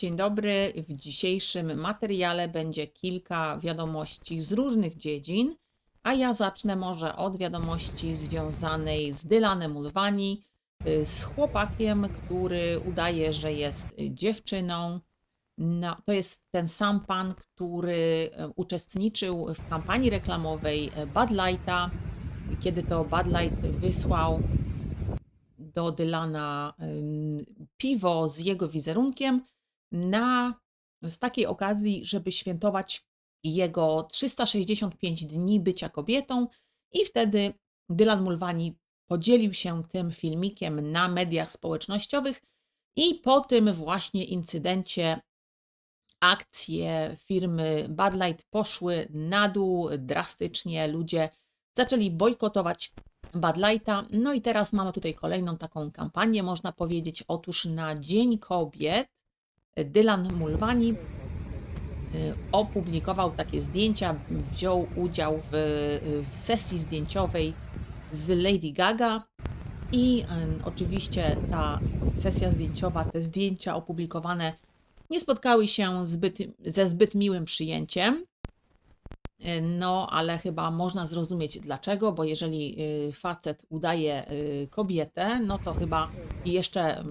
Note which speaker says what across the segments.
Speaker 1: Dzień dobry. W dzisiejszym materiale będzie kilka wiadomości z różnych dziedzin, a ja zacznę może od wiadomości związanej z Dylanem Mulvani, y, z chłopakiem, który udaje, że jest dziewczyną. No, to jest ten sam pan, który e, uczestniczył w kampanii reklamowej e, Bud Lighta, kiedy to Bud Light wysłał do Dylana piwo z jego wizerunkiem na, z takiej okazji, żeby świętować jego 365 dni bycia kobietą i wtedy Dylan Mulvani podzielił się tym filmikiem na mediach społecznościowych i po tym właśnie incydencie akcje firmy Bud Light poszły na dół drastycznie, ludzie zaczęli bojkotować Bud Lighta. No i teraz mamy tutaj kolejną taką kampanię, można powiedzieć. Otóż na Dzień Kobiet Dylan Mulvani y, opublikował takie zdjęcia, wziął udział w, w sesji zdjęciowej z Lady Gaga i oczywiście ta sesja zdjęciowa, te zdjęcia opublikowane nie spotkały się zbyt, ze zbyt miłym przyjęciem. Y, No, ale chyba można zrozumieć dlaczego, bo jeżeli y, facet udaje kobietę, no to chyba jeszcze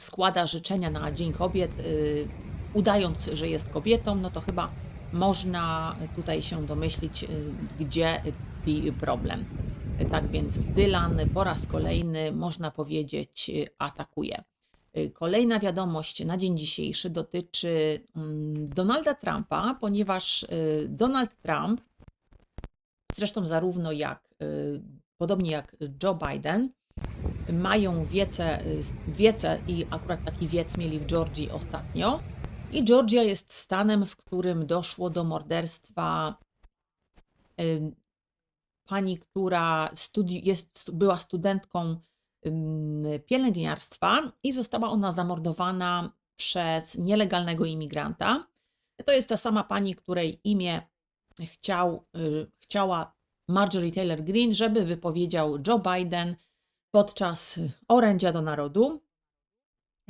Speaker 1: składa życzenia na Dzień Kobiet, y, udając, że jest kobietą, no to chyba można tutaj się domyślić, y, gdzie tkwi problem. Tak więc Dylan po raz kolejny, można powiedzieć, atakuje. Y, Kolejna wiadomość na dzień dzisiejszy dotyczy mm, Donalda Trumpa, ponieważ Donald Trump, zresztą zarówno jak, podobnie jak Joe Biden, mają wiece, y, wiece i akurat taki wiec mieli w Georgii ostatnio. I Georgia jest stanem, w którym doszło do morderstwa pani, która studi- jest, była studentką pielęgniarstwa i została ona zamordowana przez nielegalnego imigranta. To jest ta sama pani, której imię chciał, y, chciała Marjorie Taylor Greene, żeby wypowiedział Joe Biden podczas orędzia do narodu.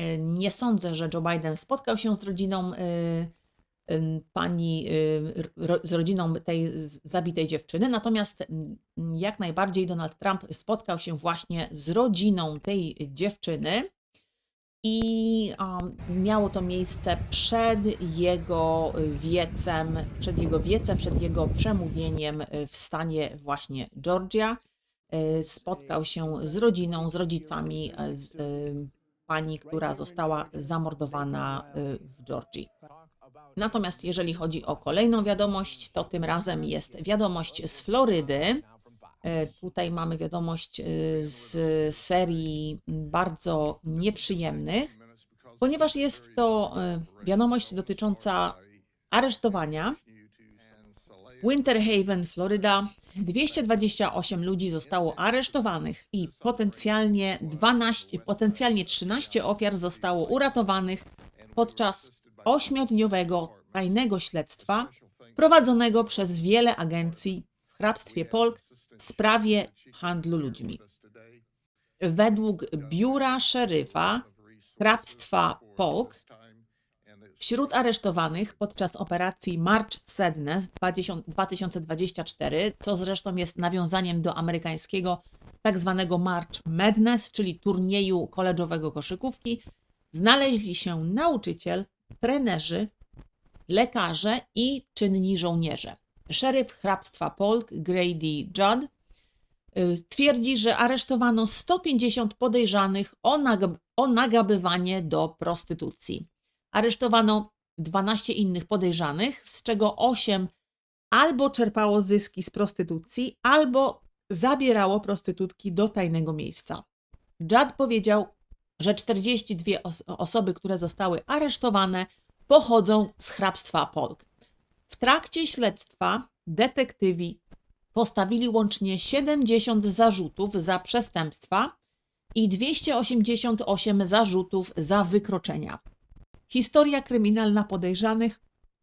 Speaker 1: Y, Nie sądzę, że Joe Biden spotkał się z rodziną ym, pani, ro, z rodziną tej zabitej dziewczyny, natomiast jak najbardziej Donald Trump spotkał się właśnie z rodziną tej dziewczyny i miało to miejsce przed jego wiecem, przed jego wiecem, przed jego przemówieniem w stanie właśnie Georgia. Y, Spotkał się z rodziną, z rodzicami y, z, y, pani, która została zamordowana y, w Georgii. Natomiast jeżeli chodzi o kolejną wiadomość, to tym razem jest wiadomość z Florydy. E, Tutaj mamy wiadomość e, z serii bardzo nieprzyjemnych, ponieważ jest to e, wiadomość dotycząca aresztowania. Winter Haven, Floryda. 228 ludzi zostało aresztowanych i potencjalnie 12, potencjalnie 13 ofiar zostało uratowanych podczas ośmiodniowego tajnego śledztwa prowadzonego przez wiele agencji w hrabstwie Polk w sprawie handlu ludźmi. Według biura szeryfa hrabstwa Polk wśród aresztowanych podczas operacji March Sadness 20 2024, co zresztą jest nawiązaniem do amerykańskiego tak zwanego March Madness, czyli turnieju koledżowego koszykówki, znaleźli się nauczyciel, trenerzy, lekarze i czynni żołnierze. Szeryf hrabstwa Polk Grady Judd y, twierdzi, że aresztowano 150 podejrzanych o, nag- o nagabywanie do prostytucji. Aresztowano 12 innych podejrzanych, z czego 8 albo czerpało zyski z prostytucji, albo zabierało prostytutki do tajnego miejsca. Judd powiedział, że 42 os- osoby, które zostały aresztowane, pochodzą z hrabstwa Polk. W trakcie śledztwa detektywi postawili łącznie 70 zarzutów za przestępstwa i 288 zarzutów za wykroczenia. Historia kryminalna podejrzanych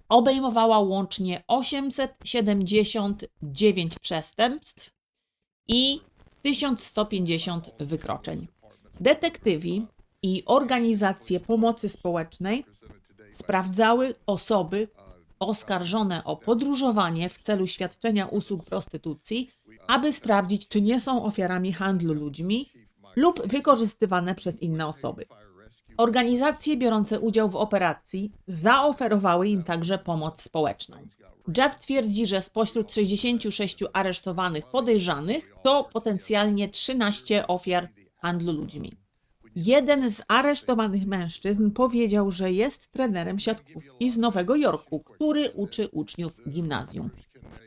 Speaker 1: obejmowała łącznie 879 przestępstw i 1150 wykroczeń. Detektywi i organizacje pomocy społecznej sprawdzały osoby oskarżone o podróżowanie w celu świadczenia usług prostytucji, aby sprawdzić, czy nie są ofiarami handlu ludźmi lub wykorzystywane przez inne osoby. Organizacje biorące udział w operacji zaoferowały im także pomoc społeczną. Judd twierdzi, że spośród 66 aresztowanych podejrzanych to potencjalnie 13 ofiar handlu ludźmi. Jeden z aresztowanych mężczyzn powiedział, że jest trenerem siatkówki z Nowego Jorku, który uczy uczniów gimnazjum.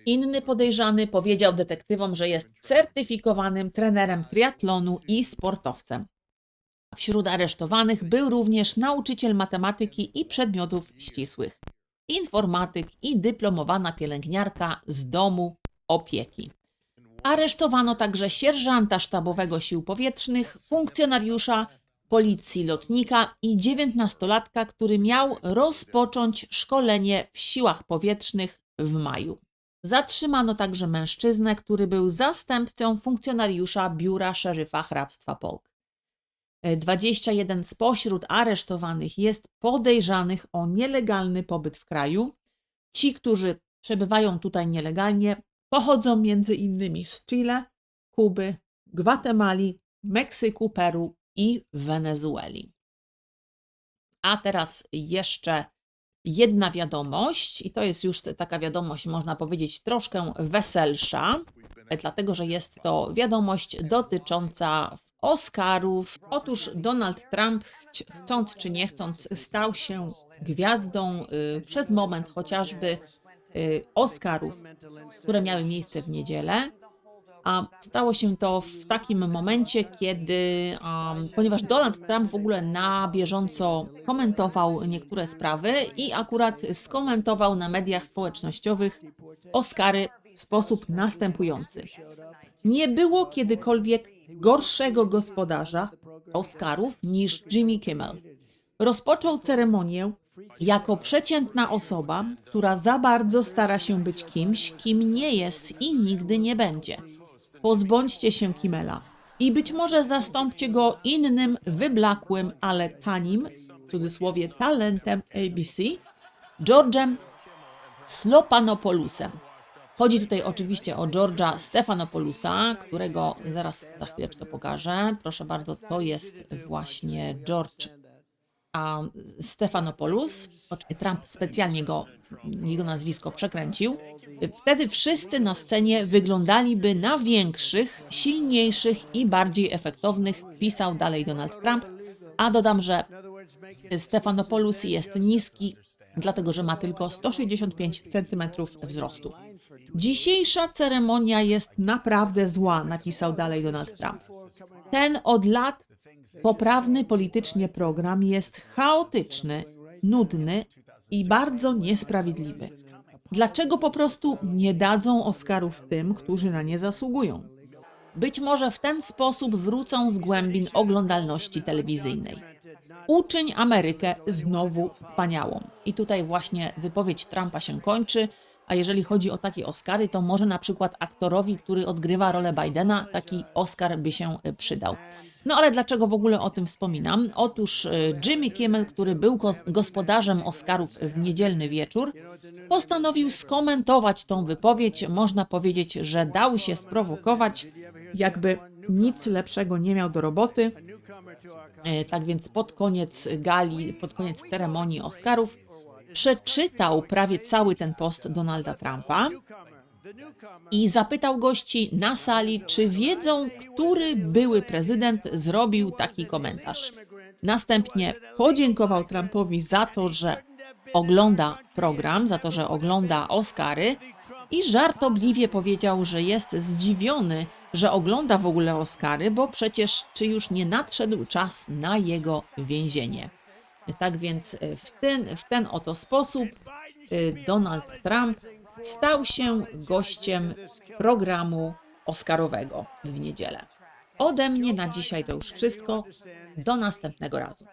Speaker 1: Inny podejrzany powiedział detektywom, że jest certyfikowanym trenerem triatlonu i sportowcem. Wśród aresztowanych był również nauczyciel matematyki i przedmiotów ścisłych, informatyk i dyplomowana pielęgniarka z domu opieki. Aresztowano także sierżanta sztabowego sił powietrznych, funkcjonariusza policji lotnika i dziewiętnastolatka, który miał rozpocząć szkolenie w siłach powietrznych w maju. Zatrzymano także mężczyznę, który był zastępcą funkcjonariusza biura szeryfa hrabstwa Polk. 21 spośród aresztowanych jest podejrzanych o nielegalny pobyt w kraju. Ci, którzy przebywają tutaj nielegalnie, pochodzą między innymi z Chile, Kuby, Gwatemali, Meksyku, Peru i Wenezueli. A teraz jeszcze jedna wiadomość, i to jest już taka wiadomość, można powiedzieć, troszkę weselsza, dlatego że jest to wiadomość dotycząca Oscarów. Otóż Donald Trump, chcąc czy nie chcąc, stał się gwiazdą y, przez moment chociażby y, Oscarów, które miały miejsce w niedzielę. A stało się to w takim momencie, kiedy, um, ponieważ Donald Trump w ogóle na bieżąco komentował niektóre sprawy i akurat skomentował na mediach społecznościowych Oscary w sposób następujący. Nie było kiedykolwiek gorszego gospodarza Oscarów niż Jimmy Kimmel. Rozpoczął ceremonię jako przeciętna osoba, która za bardzo stara się być kimś, kim nie jest i nigdy nie będzie. Pozbądźcie się Kimmela i być może zastąpcie go innym, wyblakłym, ale tanim, w cudzysłowie talentem ABC, George'em Slopanopolusem. Chodzi tutaj oczywiście o George'a Stephanopoulosa, którego zaraz za chwileczkę pokażę. Proszę bardzo, to jest właśnie George a Stephanopoulos. Trump specjalnie go, jego nazwisko przekręcił. Wtedy wszyscy na scenie wyglądaliby na większych, silniejszych i bardziej efektownych, pisał dalej Donald Trump. A dodam, że Stephanopoulos jest niski, dlatego że ma tylko 165 cm wzrostu. Dzisiejsza ceremonia jest naprawdę zła, napisał dalej Donald Trump. Ten od lat poprawny politycznie program jest chaotyczny, nudny i bardzo niesprawiedliwy. Dlaczego po prostu nie dadzą Oscarów tym, którzy na nie zasługują? Być może w ten sposób wrócą z głębin oglądalności telewizyjnej. Uczyń Amerykę znowu wspaniałą. I tutaj właśnie wypowiedź Trumpa się kończy. A jeżeli chodzi o takie Oscary, to może na przykład aktorowi, który odgrywa rolę Bidena, taki Oscar by się y, przydał. No ale dlaczego w ogóle o tym wspominam? Otóż y, Jimmy Kimmel, który był gos- gospodarzem Oscarów w niedzielny wieczór, postanowił skomentować tą wypowiedź. Można powiedzieć, że dał się sprowokować, jakby nic lepszego nie miał do roboty. E, Tak więc pod koniec gali, pod koniec ceremonii Oscarów przeczytał prawie cały ten post Donalda Trumpa i zapytał gości na sali, czy wiedzą, który były prezydent zrobił taki komentarz. Następnie podziękował Trumpowi za to, że ogląda program, za to, że ogląda Oscary i żartobliwie powiedział, że jest zdziwiony, że ogląda w ogóle Oscary, bo przecież czy już nie nadszedł czas na jego więzienie. Tak więc e, w ten, w ten oto sposób e, Donald Trump stał się gościem programu Oscarowego w niedzielę. Ode mnie na dzisiaj to już wszystko. Do następnego razu.